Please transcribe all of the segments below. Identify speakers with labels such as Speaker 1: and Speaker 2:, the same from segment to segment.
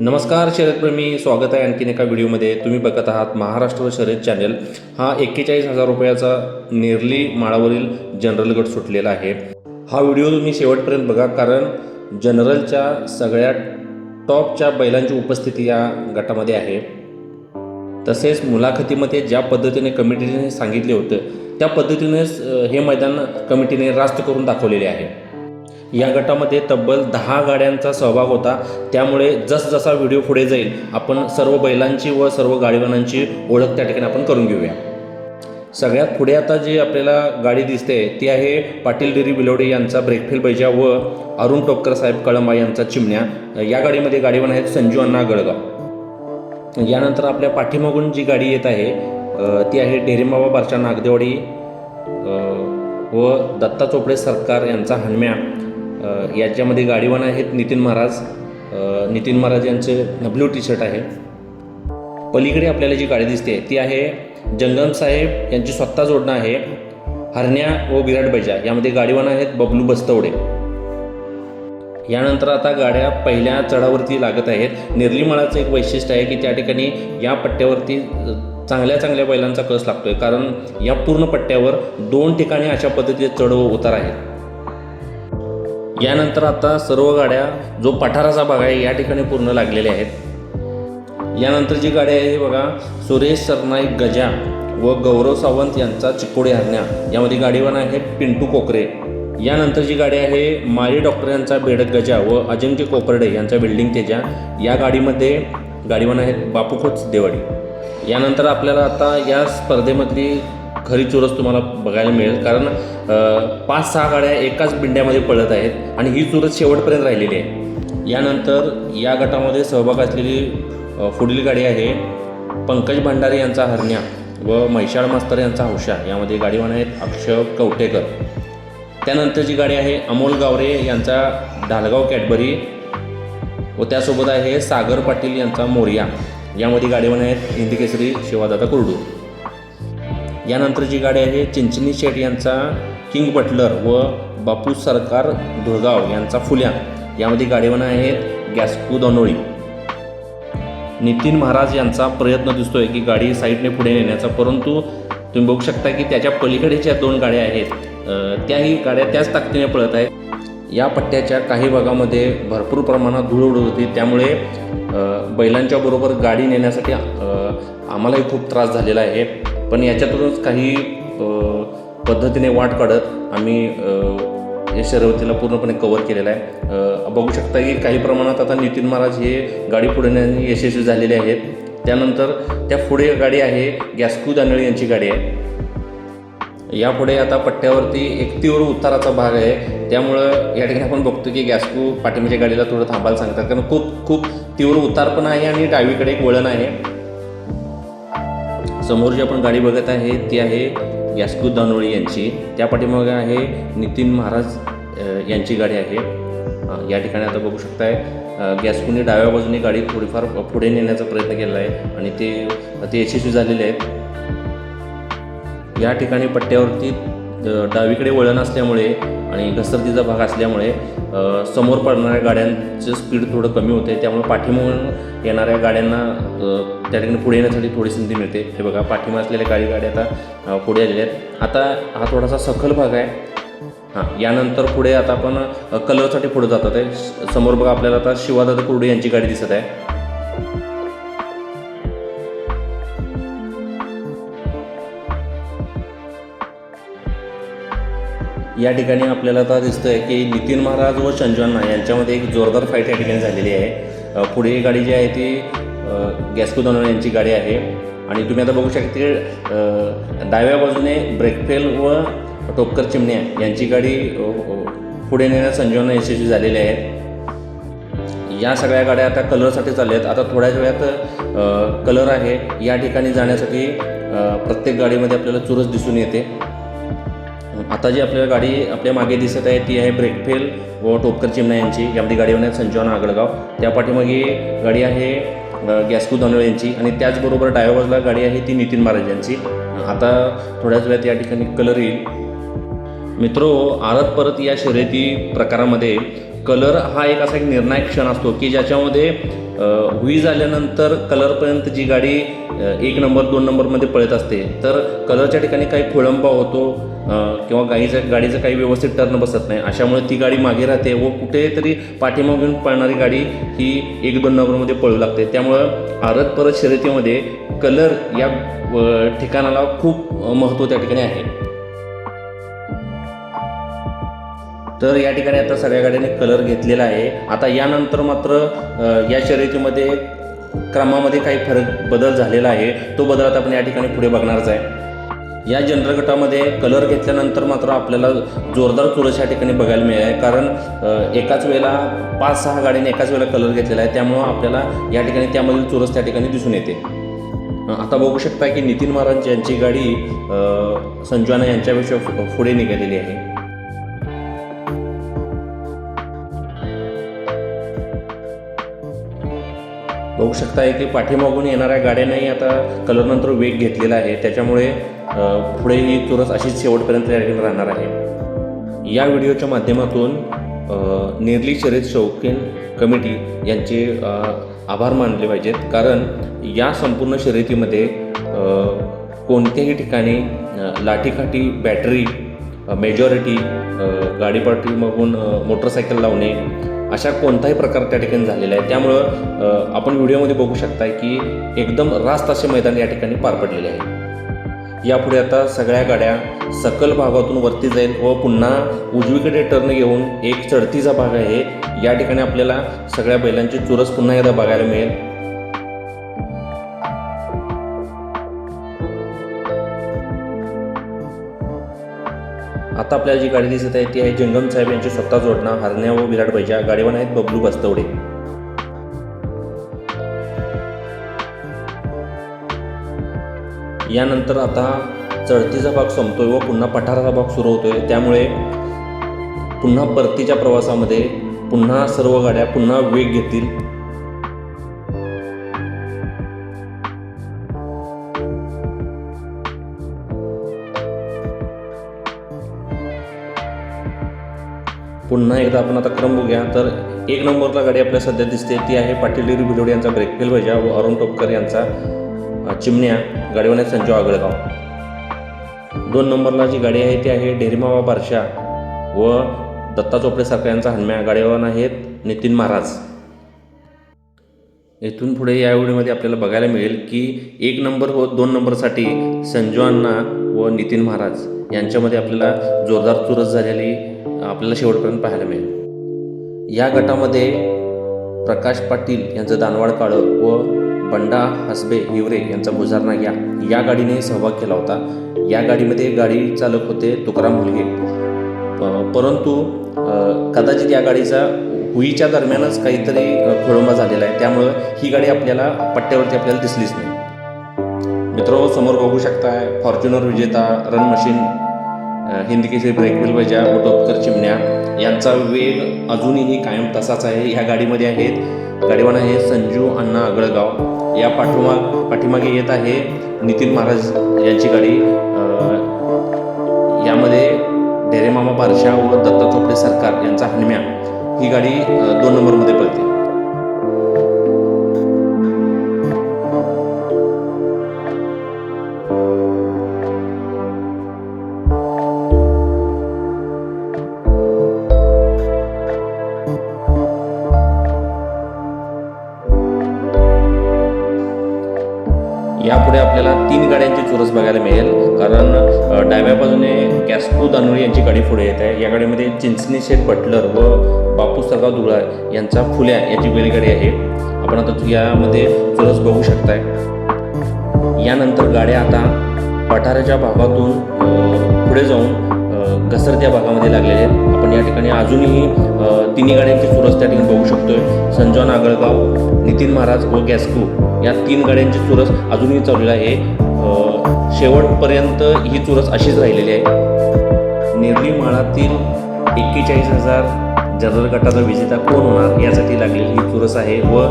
Speaker 1: नमस्कार शर्यतप्रेमी स्वागत आहे आणखीन एका व्हिडिओमध्ये. तुम्ही बघत आहात महाराष्ट्र शर्यत चॅनल. हा एक्केचाळीस हजार रुपयाचा नेरली माळावरील जनरल गट सुटलेला आहे. हा व्हिडिओ तुम्ही शेवटपर्यंत बघा कारण जनरलच्या सगळ्या टॉपच्या बैलांची उपस्थिती या गटामध्ये आहे. तसेच मुलाखतीमध्ये ज्या पद्धतीने कमिटीने सांगितले होतं त्या पद्धतीनेच हे मैदान कमिटीने रास्त करून दाखवलेले आहे. या गटामध्ये तब्बल दहा गाड्यांचा सहभाग होता. त्यामुळे जसजसा व्हिडिओ पुढे जाईल आपण सर्व बैलांची व सर्व गाडीवानांची ओळख त्या ठिकाणी आपण करून घेऊया. सगळ्यात पुढे आता जी आपल्याला गाडी दिसते ती आहे पाटील डेरी बिलवडे यांचा ब्रेकफेल बैजा व अरुण टोपकर साहेब कळंबा यांचा चिमण्या. या गाडीमध्ये गाडीवान आहेत संजू अण्णा गळगाव. यानंतर आपल्या पाठीमागून जी गाडी येत आहे ती आहे डेरेमावा बारच्या नागदेवाडी व दत्ता चोपडे सरकार यांचा हनम्या. याच्यामध्ये गाडीवान आहेत नितीन महाराज. नितीन महाराज यांचे ब्ल्यू टी शर्ट आहे. पलीकडे आपल्याला जी गाडी दिसते ती आहे जंगम साहेब यांची स्वतः जोडणं आहे. हरण्या व विराट बैजा यामध्ये गाडीवान आहेत बबलू बस्तवडे. यानंतर आता गाड्या पहिल्या चढावरती लागत आहेत. निर्लीमाळाचं एक वैशिष्ट्य आहे की त्या ठिकाणी या पट्ट्यावरती चांगल्या चांगल्या बैलांचा कस लागतोय. कारण या पूर्ण पट्ट्यावर दोन ठिकाणी अशा पद्धतीचे चढ व उतार आहेत. यानंतर आता सर्व गाड्या जो पठाराचा भाग आहे या ठिकाणी पूर्ण लागलेल्या आहेत. यानंतर जी गाडी आहे बघा सुरेश सरनाईक गजा व गौरव सावंत यांचा चिकोडी हरण्या. यामध्ये गाडीवान आहे पिंटू कोकरे. यानंतर जी गाडी आहे माळी डॉक्टर यांचा बेडक गजा व अजिंक्य कोपर्डे यांचा बिल्डिंग तेजा. या गाडीमध्ये गाडीवान आहेत बापूखोच देवाडी. यानंतर आपल्याला आता या स्पर्धेमधली खरी चुरस तुम्हाला बघायला मिळेल. कारण पाच सहा गाड्या एकाच बिंड्यामध्ये पळत आहेत आणि ही चुरस शेवटपर्यंत राहिलेली आहे. यानंतर या गटामध्ये सहभाग असलेली पुढील गाडी आहे पंकज भंडारे यांचा हरण्या व मैशाळ मास्तर यांचा हौशा यामध्ये गाडीवान आहेत अक्षय कवटेकर. त्यानंतरची गाडी आहे अमोल गावरे यांचा ढालगाव कॅडबरी व त्यासोबत आहे सागर पाटील यांचा मोर्या. यामध्ये गाडीवान आहेत हिंदकेसरी शिवादादा कुर्डू. यानंतर जी गाडी आहे चिंचणी शेठ यांचा किंग बटलर व बापू सरकार धुळगाव यांचा फुल्या. यामध्ये गाडीवान आहेत गॅस्कू दोनोळी नितीन महाराज यांचा प्रयत्न दिसतोय की गाडी साईडने पुढे नेण्याचा परंतु तुम्ही बघू शकता की त्याच्या पलीकडे ज्या दोन गाड्या आहेत. त्याही गाड्या त्याच ताकदीने पळत आहेत. या पट्ट्याच्या काही भागामध्ये भरपूर प्रमाणात धूळ उडत होती. त्यामुळे बैलांच्या बरोबर गाडी नेण्यासाठी आम्हालाही खूप त्रास झालेला आहे. पण याच्यातूनच काही पद्धतीने वाट काढत आम्ही या शर्यतीला पूर्णपणे कव्हर केलेला आहे. बघू शकता की काही प्रमाणात आता नितीन महाराज हे गाडी पुढे नेण्याने यशस्वी झालेले आहेत. त्यानंतर त्या पुढे गाडी आहे गॅस्कू दानळी यांची गाडी आहे. यापुढे आता पट्ट्यावरती एक तीव्र उताराचा भाग आहे. त्यामुळं या ठिकाणी आपण बघतो की गॅस्कू पाठीमागच्या गाडीला थोडं थांबायला सांगतात. कारण खूप खूप तीव्र उतार पण आहे आणि डावीकडे एक वळण आहे. समोर जी आपण गाडी बघत आहे ती आहे गॅस्कू दानोळी यांची. त्या पाठीमागे आहे नितीन महाराज यांची गाडी आहे. या ठिकाणी आता बघू शकताय गॅस्कोने गॅस्कूने डाव्या बाजूने गाडी थोडीफार पुढे नेण्याचा प्रयत्न केला आहे आणि ते ते यशस्वी झालेले आहेत. या ठिकाणी पट्ट्यावरती डावीकडे वळण असल्यामुळे आणि घसरतीचा भाग असल्यामुळे समोर पडणाऱ्या गाड्यांचं स्पीड थोडं कमी होते. त्यामुळे पाठीमागून येणाऱ्या गाड्यांना त्या ठिकाणी पुढे येण्यासाठी थोडी संधी मिळते. हे बघा पाठीमा असलेल्या गाडी गाड्या आता पुढे आलेल्या आहेत. आता हा थोडासा सखल भाग आहे. हां यानंतर पुढे आता आपण कलरसाठी पुढे जातात आहे समोर बघा आपल्याला आता शिवादादा कुर्डे यांची गाडी दिसत आहे. या ठिकाणी आपल्याला आता दिसतंय की नितीन महाराज व संजवांना यांच्यामध्ये एक जोरदार फाईट या ठिकाणी झालेली आहे. अ, पुढे गाडी जी आहे ती गॅस्को यांची गाडी आहे. आणि तुम्ही आता बघू शकता की डाव्या बाजूने ब्रेकफेल व टोपकर चिमण्या यांची गाडी पुढे नेण्यात संजीवना यशस्वी झालेली आहे या सगळ्या गाड्या आता कलरसाठी चालल्या आहेत. आता थोड्याच वेळात कलर आहे. या ठिकाणी जाण्यासाठी प्रत्येक गाडीमध्ये आपल्याला चुरस दिसून येते. आता जी आपल्याला गाडी आपल्या मागे दिसत आहे ती आहे ब्रेकफेल व टोपकर चिमणा यांची. यामध्ये गाडी होण्यात संजीवन आगळगाव. त्या पाठीमागे गाडी आहे गॅस्कू दानोळे यांची आणि त्याचबरोबर डाव्या गाडी आहे ती नितीन महाराज यांची. आता थोड्याच वेळात या ठिकाणी कलर येईल. मित्रो आरत परत या शर्यती प्रकारामध्ये कलर हा एक असा एक निर्णायक क्षण असतो की ज्याच्यामध्ये अ, हुई झाल्यानंतर कलरपर्यंत जी गाडी एक नंबर दोन नंबरमध्ये पळत असते. तर कलरच्या ठिकाणी काही खोळंबा होतो किंवा गाईचं गाडीचं काही व्यवस्थित टर्न बसत नाही. अशामुळे ती गाडी मागे राहते व कुठेतरी पाठीमागून पळणारी गाडी ही एक दोन नंबरमध्ये पळू लागते. त्यामुळं आरत परत शर्यतीमध्ये कलर या ठिकाणाला खूप महत्त्व त्या ठिकाणी आहे. तर या ठिकाणी आता सगळ्या गाड्याने कलर घेतलेला आहे. आता यानंतर मात्र या शर्यतीमध्ये क्रमामध्ये काही फरक बदल झालेला आहे. तो बदल आता आपण या ठिकाणी पुढे बघणारच आहे. या जनरल गटामध्ये कलर घेतल्यानंतर मात्र आपल्याला जोरदार चुरस या ठिकाणी बघायला मिळाले कारण एकाच वेळेला पाच सहा गाडीने एकाच वेळेला कलर घेतलेला आहे. त्यामुळं आपल्याला या ठिकाणी त्यामधील चुरस त्या ठिकाणी दिसून येते. आता बघू शकता की नितीन महाराज यांची गाडी संजवाना यांच्यापेक्षा पुढे निघालेली आहे. बघू शकता की पाठीमागून येणाऱ्या गाड्यांनाही आता कलरनंतर वेग घेतलेला आहे. त्याच्यामुळे पुढे ही चुरस अशीच शेवटपर्यंत राहणार आहे. या व्हिडिओच्या माध्यमातून निर्ली नेरली शर्यत शौकीन कमिटी यांचे आभार मानले पाहिजेत. कारण या संपूर्ण शर्यतीमध्ये कोणत्याही ठिकाणी लाठीकाठी बॅटरी मेजॉरिटी गाडी पाठीमागून मोटरसायकल लावणे अशा कोणताही प्रकार त्या ठिकाणी झालेला आहे. त्यामुळं आपण व्हिडिओमध्ये बघू शकताय की एकदम रास्त असे मैदान या ठिकाणी पार पडलेले आहे. यापुढे आता सगळ्या गाड्या सकल भागातून वरती जाईल व पुन्हा उजवीकडे टर्न घेऊन एक चढतीचा भाग आहे. या ठिकाणी आपल्याला सगळ्या बैलांची चुरस पुन्हा एकदा बघायला मिळेल. आता आपल्याला जी गाडी दिसत आहे ती आहे जंगम साहेब यांची स्वतः जोडणा हरण्या व विराट बैजा. गाडीवर आहेत बबलू बस्तवडे. यानंतर आता चढतीचा भाग संपतोय व पुन्हा पठाराचा भाग सुरू होतोय. त्यामुळे पुन्हा परतीच्या प्रवासामध्ये पुन्हा सर्व गाड्या पुन्हा वेग घेतील. पुन्हा एकदा आपण आता क्रम बघूया. तर एक नंबरला गाडी आपल्या सध्या दिसते. ती आहे पाटील डिरी भिडोडे यांचा ब्रेकफेल भजा व अरुण टोपकर यांचा चिमण्या गाडीवाने संजू संजय आगळगाव. दोन नंबरला जी गाडी आहे ती आहे डेरीमावा बारशा व दत्ता चोपडे सारखा यांचा हनम्या. गाडीवान आहेत नितीन महाराज. इथून पुढे या व्हिडिओमध्ये आपल्याला बघायला मिळेल की एक नंबर व दोन नंबरसाठी संजू अण्णा व नितीन महाराज यांच्यामध्ये आपल्याला जोरदार चुरस झालेली आपल्याला शेवटपर्यंत पाहायला मिळेल. या गटामध्ये प्रकाश पाटील यांचं दानवाड काळं व बंडा हसबे हिवरे यांचा भुजारना या या गाडीने सहभाग केला होता. या गाडीमध्ये गाडी चालक होते तुकाराम मुलगे. परंतु कदाचित या गाडीचा हुईच्या दरम्यानच काहीतरी खोळंबा झालेला आहे. त्यामुळं ही गाडी आपल्याला पट्ट्यावरती आपल्याला दिसलीच नाही. मित्र समोर बघू शकताय फॉर्च्युनर विजेता रन मशीन हिंद केसरी ब्रेकवेल वजा व टोपकर चिमण्या. यांचा वेग अजूनही कायम तसाच आहे. ह्या गाडीमध्ये आहेत गाडीवान आहे संजू अण्णा आगळगाव. या पाठोमाग पाठीमागे येत आहे नितीन महाराज यांची गाडी. यामध्ये डेरेमामा बारशा व दत्ता चोपडे सरकार यांचा हनम्या. ही गाडी दोन नंबरमध्ये पळते. चुरस बघायला मिळेल. कारण डाव्या बाजूने कॅस्को दानोळी यांची गाडी पुढे येत आहे. या गाडीमध्ये चिंचणी शेठ बटलर व बापू सरगाव धुळा यांचा फुल्या याची बैलगाडी आहे. आपण आता यामध्ये चुरस बघू शकताय. यानंतर गाड्या आता पठाराच्या भागातून पुढे जाऊन घसरत्या भागामध्ये लागलेल्या आहेत. आपण या ठिकाणी अजूनही तिन्ही गाड्यांची चुरस त्या ठिकाणी बघू शकतोय. संजॉन आगळगाव नितीन महाराज व गॅस्को या तीन गाड्यांची चुरस अजूनही चाललेली आहे. शेवटपर्यंत ही चुरस अशीच राहिलेली आहे. नेरली माळातील एक्केचाळीस हजार जनरल गटाचा विजेता कोण होणार यासाठी लागलेली ही चुरस आहे व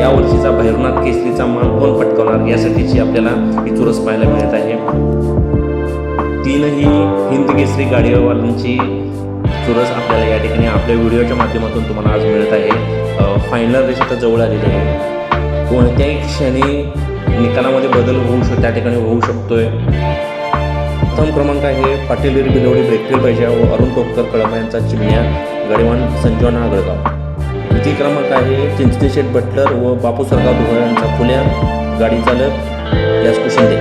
Speaker 1: यावर्षीचा या वर्षीचा भैरवनाथ केसरीचा मान कोण पटकावणार यासाठीची आपल्याला ही चुरस पाहायला मिळत आहे. तीनही हिंद केसरी गाडीवाल्यांची चुरस आपल्याला या ठिकाणी आपल्या व्हिडिओच्या माध्यमातून तुम्हाला आज मिळत आहे. फायनल रेष आता जवळ आलेली आहे. कोणत्याही क्षणी निकालामध्ये बदल होऊ शक त्या ठिकाणी होऊ शकतोय. प्रथम क्रमांक आहे पाटील विर बिलोडी ब्रेकफील पाहिजे. व अरुण टोपकर कळंब यांचा चिमण्या गडेवान संजीवन आगळगाव. द्वितीय क्रमांक आहे चिंचणी शेठ बटलर व बापू सरगाव धुळे यांचा फुल्या गाडी चालक यास्कू शिंदे.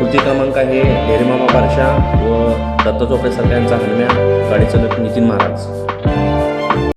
Speaker 1: तृतीय क्रमांक आहे ढेरेमामा बारशा व दत्ता चोपडे सरकार यांचा हलम्या गाडी चालक नितीन महाराज.